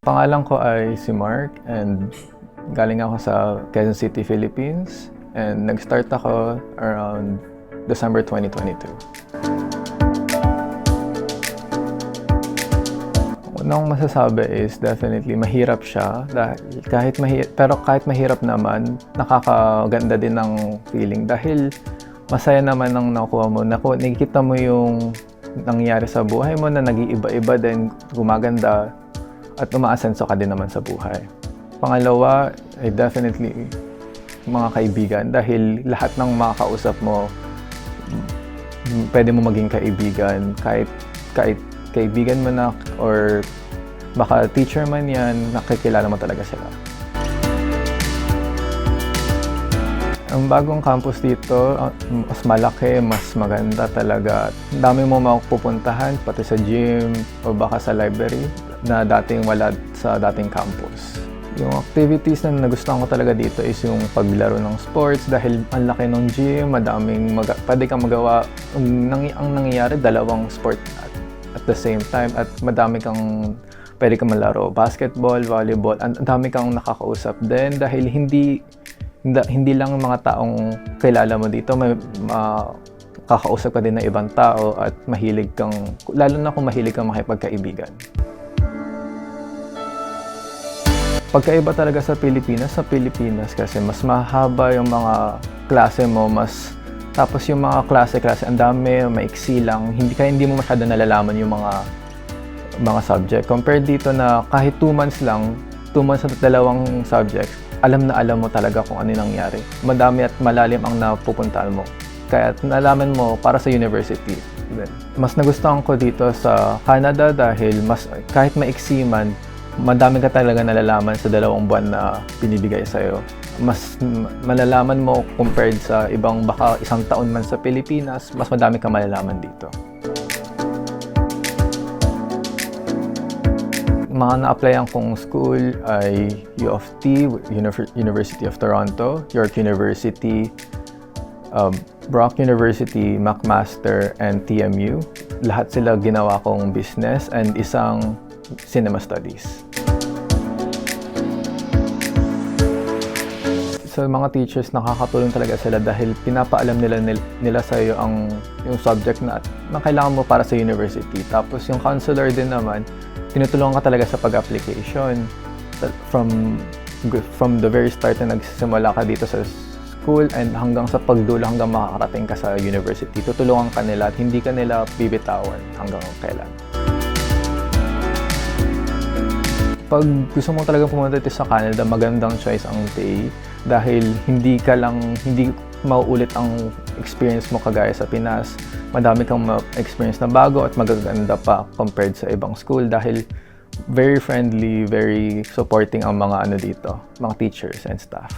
Pangalan ko ay si Mark and galing ako sa Quezon City, Philippines. And nag-start ako around December 2022. Unang masasabi is definitely mahirap siya dahil kahit mahi- pero kahit mahirap naman nakakaganda din ng feeling dahil masaya naman ang nakuha mo naku nakikita mo yung nangyayari sa buhay mo na nag-iiba-iba din gumaganda at umaasenso ka din naman sa buhay. Pangalawa ay definitely mga kaibigan dahil lahat ng makakausap mo mm, pwede mo maging kaibigan kahit kahit kaibigan mo na or baka teacher man yan, nakikilala mo talaga sila. Ang bagong campus dito, ah, mas malaki, mas maganda talaga. Ang dami mo mapupuntahan, pati sa gym o baka sa library na dating wala sa dating campus. Yung activities na nagustuhan ko talaga dito is yung paglaro ng sports dahil ang laki ng gym, madaming mag pwede kang magawa. Ang, nangy- ang nangyayari, dalawang sport at, at the same time at madami kang pwede kang malaro. Basketball, volleyball, ang dami kang nakakausap din dahil hindi hindi, lang mga taong kilala mo dito, may makakausap ka din ng ibang tao at mahilig kang, lalo na kung mahilig kang makipagkaibigan. Pagkaiba talaga sa Pilipinas, sa Pilipinas kasi mas mahaba yung mga klase mo, mas tapos yung mga klase-klase, ang dami, maiksi lang, hindi kaya hindi mo masyado nalalaman yung mga mga subject. Compared dito na kahit 2 months lang, 2 months at dalawang subjects, alam na alam mo talaga kung ano nangyari. Madami at malalim ang napupuntahan mo. Kaya nalaman mo para sa university. Mas nagustuhan ko dito sa Canada dahil mas kahit maiksi man, madami ka talaga nalalaman sa dalawang buwan na binibigay sa'yo. Mas malalaman mo compared sa ibang baka isang taon man sa Pilipinas, mas madami ka malalaman dito. mga na-applyan kong school ay U of T, Univer- University of Toronto, York University, um, Brock University, McMaster, and TMU. Lahat sila ginawa kong business and isang cinema studies. Sa mga teachers, nakakatulong talaga sila dahil pinapaalam nila nil- nila sa iyo ang yung subject na, na kailangan mo para sa university. Tapos yung counselor din naman, tinutulungan ka talaga sa pag-application. From from the very start na nagsisimula ka dito sa school and hanggang sa pagdulo hanggang makakarating ka sa university, tutulungan ka nila at hindi ka nila bibitawan hanggang kailan. Pag gusto mo talaga pumunta dito sa Canada, magandang choice ang TAE dahil hindi ka lang, hindi mauulit ang experience mo kagaya sa Pinas. Madami kang ma-experience na bago at magaganda pa compared sa ibang school dahil very friendly, very supporting ang mga ano dito, mga teachers and staff.